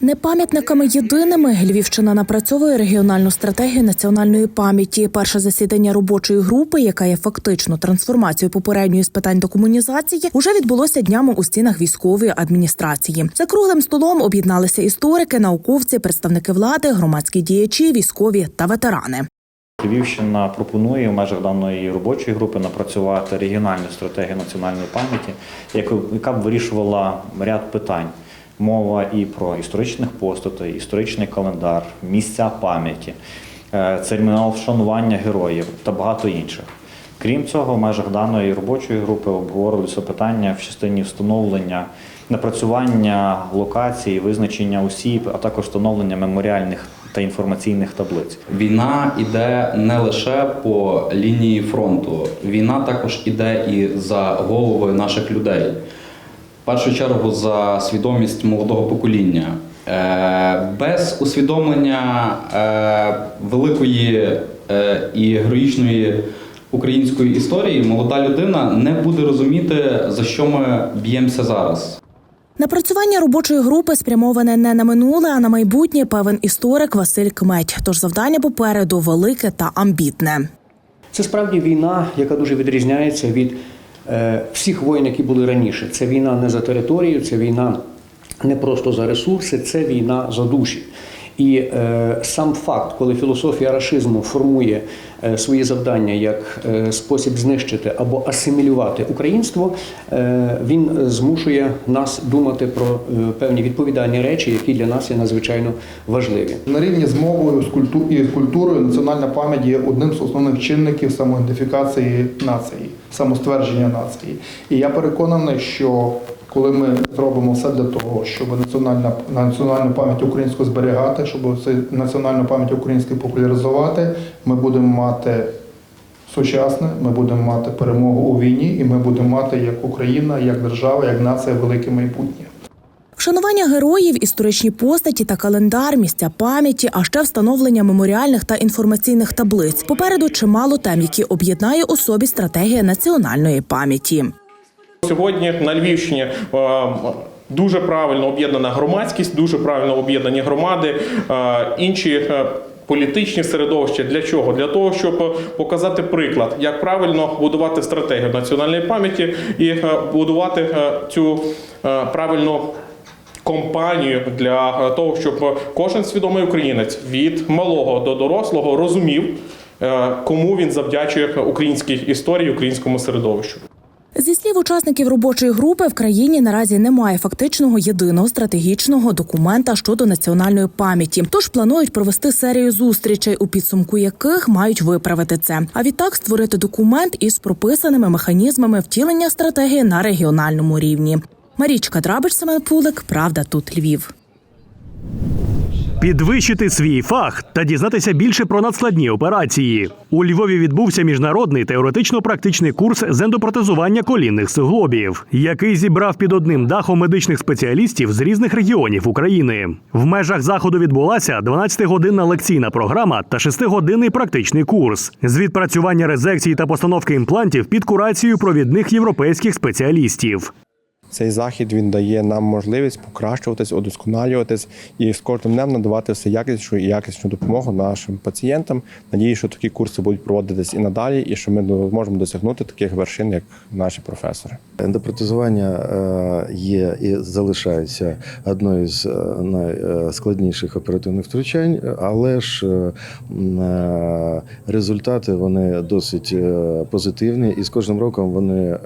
Не пам'ятниками єдиними Львівщина напрацьовує регіональну стратегію національної пам'яті. Перше засідання робочої групи, яка є фактично трансформацією попередньої з питань декомунізації, уже відбулося днями у стінах військової адміністрації. За круглим столом об'єдналися історики, науковці, представники влади, громадські діячі, військові та ветерани. Львівщина пропонує в межах даної робочої групи напрацювати регіональну стратегію національної пам'яті, яка б вирішувала ряд питань. Мова і про історичних постатей, історичний календар, місця пам'яті, е, церемоніал вшанування героїв та багато інших. Крім цього, в межах даної робочої групи обговорювалися питання в частині встановлення, напрацювання локацій, визначення осіб, а також встановлення меморіальних та інформаційних таблиць. Війна іде не лише по лінії фронту, війна також іде і за голови наших людей. В першу чергу за свідомість молодого покоління. Е, Без усвідомлення е, великої е, і героїчної української історії молода людина не буде розуміти, за що ми б'ємося зараз. Напрацювання робочої групи спрямоване не на минуле, а на майбутнє. Певен історик Василь Кметь. Тож завдання попереду велике та амбітне. Це справді війна, яка дуже відрізняється від всіх воїн, які були раніше. Це війна не за територію, це війна не просто за ресурси, це війна за душі. І е, сам факт, коли філософія рашизму формує е, свої завдання як е, спосіб знищити або асимілювати українство, е, він змушує нас думати про е, певні відповідальні речі, які для нас є надзвичайно важливі. На рівні з мовою з культурою національна пам'ять є одним з основних чинників самоідентифікації нації, самоствердження нації. І я переконаний, що коли ми зробимо все для того, щоб національна національну пам'ять українську зберігати, щоб національну пам'ять українську популяризувати, ми будемо мати сучасне, ми будемо мати перемогу у війні, і ми будемо мати як Україна, як держава, як нація велике майбутнє. Вшанування героїв, історичні постаті та календар, місця пам'яті, а ще встановлення меморіальних та інформаційних таблиць. Попереду чимало тем, які об'єднає у собі стратегія національної пам'яті. Сьогодні на Львівщині е, дуже правильно об'єднана громадськість, дуже правильно об'єднані громади, е, інші. е, Політичні середовища для чого? Для того, щоб показати приклад, як правильно будувати стратегію національної пам'яті і будувати цю правильну компанію для того, щоб кожен свідомий українець від малого до дорослого розумів, кому він завдячує українській історії, українському середовищу. Зі слів учасників робочої групи, в країні наразі немає фактичного єдиного стратегічного документа щодо національної пам'яті. Тож планують провести серію зустрічей, у підсумку яких мають виправити це. А відтак створити документ із прописаними механізмами втілення стратегії на регіональному рівні. Марічка Драбич, Семен Пулик, Правда, тут Львів. Підвищити свій фах та дізнатися більше про надскладні операції. У Львові відбувся міжнародний теоретично-практичний курс з ендопротезування колінних суглобів, який зібрав під одним дахом медичних спеціалістів з різних регіонів України. В межах заходу відбулася 12-годинна лекційна програма та 6-годинний практичний курс з відпрацювання резекції та постановки імплантів під курацією провідних європейських спеціалістів. Цей захід він дає нам можливість покращуватись, удосконалюватись і з кожним днем надавати все якіснішу і якісну допомогу нашим пацієнтам. Надію, що такі курси будуть проводитись і надалі, і що ми зможемо досягнути таких вершин, як наші професори. Ендопротезування е, є і залишається одною з е, найскладніших оперативних втручань, але ж е, результати вони досить позитивні, і з кожним роком вони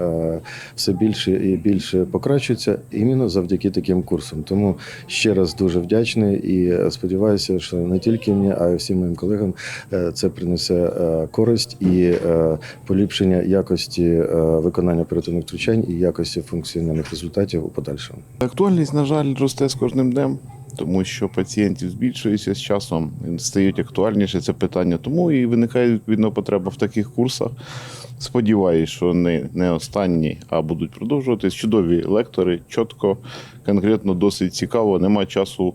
все більше і більше покращуються іменно завдяки таким курсам. Тому ще раз дуже вдячний і сподіваюся, що не тільки мені, а й всім моїм колегам е, це принесе е, користь і е, поліпшення якості е, виконання оперативних втручань і якості функціональних результатів у подальшому. Актуальність, на жаль, росте з кожним днем, тому що пацієнтів збільшується з часом, стають актуальніше це питання. Тому і виникає відповідно потреба в таких курсах. Сподіваюсь, що не, не останні, а будуть продовжуватись. Чудові лектори, чітко, конкретно, досить цікаво. Нема часу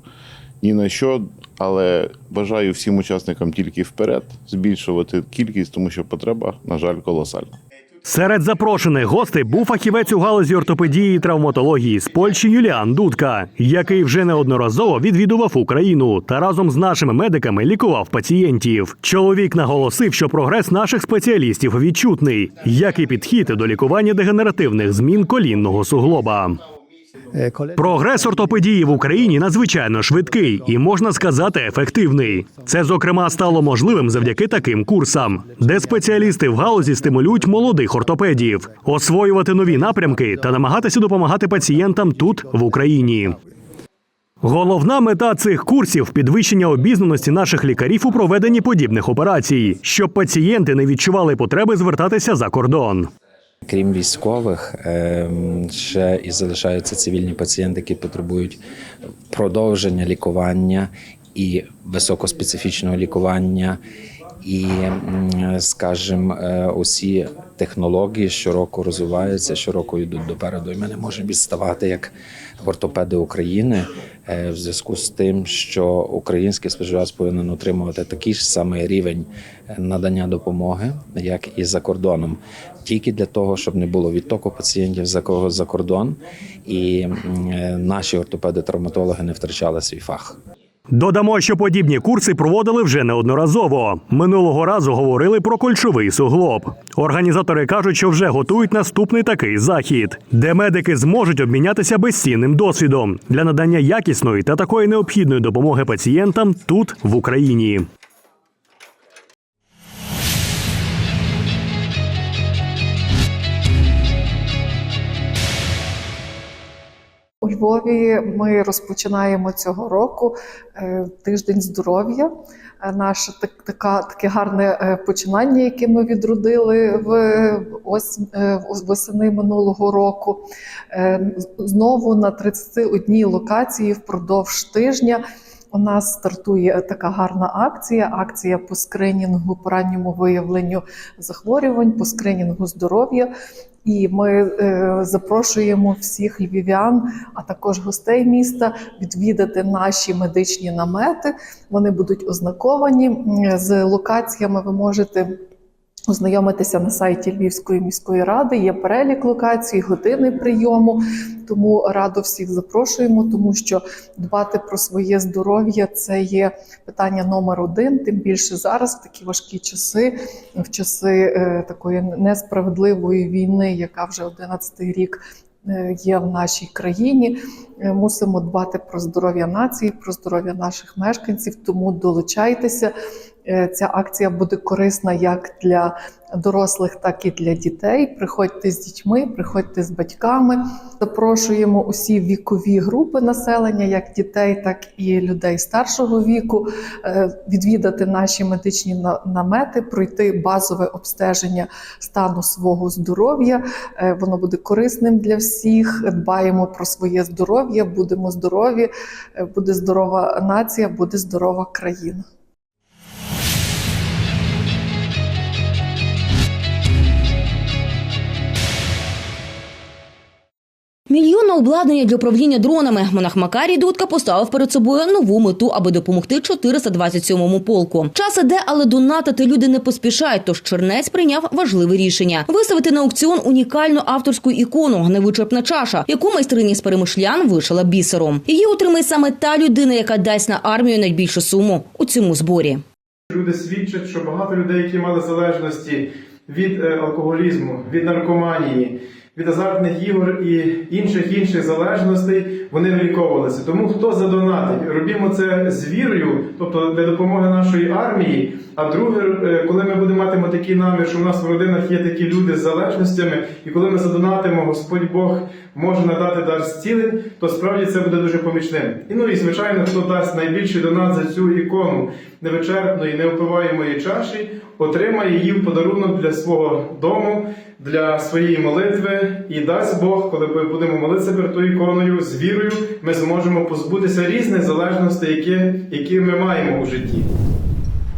ні на що, але бажаю всім учасникам тільки вперед збільшувати кількість, тому що потреба, на жаль, колосальна. Серед запрошених гостей був фахівець у галузі ортопедії і травматології з Польщі Юліан Дудка, який вже неодноразово відвідував Україну та разом з нашими медиками лікував пацієнтів. Чоловік наголосив, що прогрес наших спеціалістів відчутний, як і підхід до лікування дегенеративних змін колінного суглоба. Прогрес ортопедії в Україні надзвичайно швидкий і можна сказати ефективний. Це зокрема стало можливим завдяки таким курсам, де спеціалісти в галузі стимулюють молодих ортопедів освоювати нові напрямки та намагатися допомагати пацієнтам тут, в Україні. Головна мета цих курсів підвищення обізнаності наших лікарів у проведенні подібних операцій, щоб пацієнти не відчували потреби звертатися за кордон. Крім військових, ем, ще і залишаються цивільні пацієнти, які потребують продовження лікування і високоспецифічного лікування, і, скажімо, е, усі технології щороку розвиваються, щороку йдуть допереду. І ми не можемо відставати як ортопеди України е, в зв'язку з тим, що український споживач повинен отримувати такий ж самий рівень е, надання допомоги, як і за кордоном, тільки для того, щоб не було відтоку пацієнтів за кого за кордон, і е, наші ортопеди-травматологи не втрачали свій фах. Додамо, що подібні курси проводили вже неодноразово. Минулого разу говорили про кольчовий суглоб. Організатори кажуть, що вже готують наступний такий захід, де медики зможуть обмінятися безцінним досвідом для надання якісної та такої необхідної допомоги пацієнтам тут, в Україні. У Львові ми розпочинаємо цього року е, тиждень здоров'я. Е, Наше так, така, таке гарне е, починання, яке ми відродили в ось восени минулого року. Знову на 31 локації впродовж тижня. У нас стартує така гарна акція. Акція по скринінгу, по ранньому виявленню захворювань, по скринінгу здоров'я. І ми е, запрошуємо всіх львів'ян, а також гостей міста відвідати наші медичні намети. Вони будуть ознаковані з локаціями. Ви можете ознайомитися на сайті Львівської міської ради. Є перелік локацій, години прийому. Тому радо всіх запрошуємо, тому що дбати про своє здоров'я це є питання номер один. Тим більше зараз, в такі важкі часи, в часи е, такої несправедливої війни, яка вже 11-й рік е, є в нашій країні. Е, Мусимо дбати про здоров'я нації, про здоров'я наших мешканців. Тому долучайтеся. Е, Ця акція буде корисна як для дорослих, так і для дітей. Приходьте з дітьми, приходьте з батьками. Запрошуємо усі вікові групи населення, як дітей, так і людей старшого віку, е, відвідати наші медичні намети, пройти базове обстеження стану свого здоров'я. Е, Воно буде корисним для всіх. Дбаємо про своє здоров'я, будемо здорові, буде здорова нація, буде здорова країна. Мільйонне обладнання для управління дронами. Монах Макарій Дудка поставив перед собою нову мету, аби допомогти 427-му полку. Час іде, але донатити люди не поспішають. Тож Чернець прийняв важливе рішення виставити на аукціон унікальну авторську ікону невичерпна чаша, яку майстрині з перемишлян вишила бісером. Її отримає саме та людина, яка дасть на армію найбільшу суму у цьому зборі. Люди свідчать, що багато людей, які мали залежності від е, алкоголізму, від наркоманії, від азартних ігор і інших інших залежностей, вони виліковувалися. Тому хто задонатить, робімо це з вірою, тобто для допомоги нашої армії. А друге, е, коли ми будемо матимо такий намір, що в нас в родинах є такі люди з залежностями, і коли ми задонатимо, Господь Бог може надати дар зцілень, то справді це буде дуже помічним. І ну і звичайно, хто дасть найбільший донат за цю ікону невичерпної, неопиваємої чаші, отримає її в подарунок для свого дому, для своєї молитви. І дасть Бог, коли ми будемо молитися перед тою іконою з вірою, ми зможемо позбутися різних залежностей, які, які ми маємо у житті.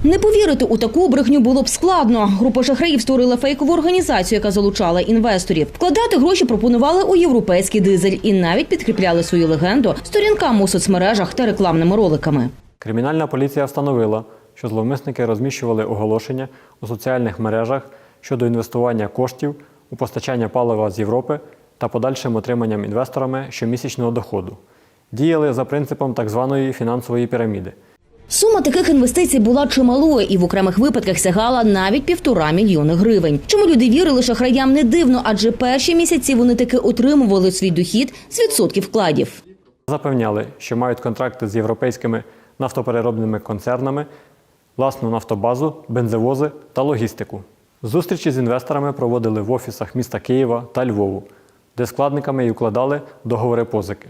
Не повірити у таку брехню було б складно. Група шахраїв створила фейкову організацію, яка залучала інвесторів. Вкладати гроші пропонували у європейський дизель і навіть підкріпляли свою легенду сторінками у соцмережах та рекламними роликами. Кримінальна поліція встановила, що зловмисники розміщували оголошення у соціальних мережах щодо інвестування коштів у постачання палива з Європи та подальшим отриманням інвесторами щомісячного доходу. Діяли за принципом так званої фінансової піраміди. Сума таких інвестицій була чималою і в окремих випадках сягала навіть півтора мільйони гривень. Чому люди вірили шахраям не дивно, адже перші місяці вони таки отримували свій дохід з відсотків вкладів. Запевняли, що мають контракти з європейськими нафтопереробними концернами, власну нафтобазу, бензовози та логістику. Зустрічі з інвесторами проводили в офісах міста Києва та Львову, де складниками і укладали договори позики.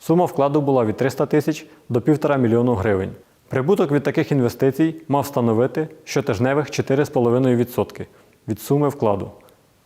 Сума вкладу була від 300 тисяч до 1,5 мільйону гривень. Прибуток від таких інвестицій мав становити щотижневих 4,5% від суми вкладу.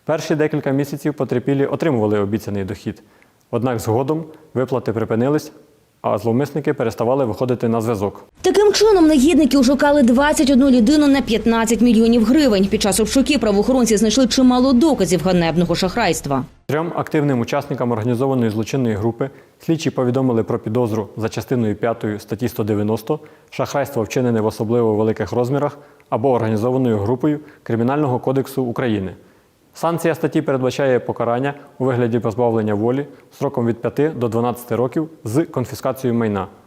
Перші декілька місяців потерпілі отримували обіцяний дохід. Однак згодом виплати припинились, а зловмисники переставали виходити на зв'язок. Таким чином, негідники ошукали 21 людину на 15 мільйонів гривень. Під час обшуків правоохоронці знайшли чимало доказів ганебного шахрайства. Трьом активним учасникам організованої злочинної групи слідчі повідомили про підозру за частиною 5 статті 190 шахрайство вчинене в особливо великих розмірах або організованою групою Кримінального кодексу України. Санкція статті передбачає покарання у вигляді позбавлення волі сроком від 5 до 12 років з конфіскацією майна.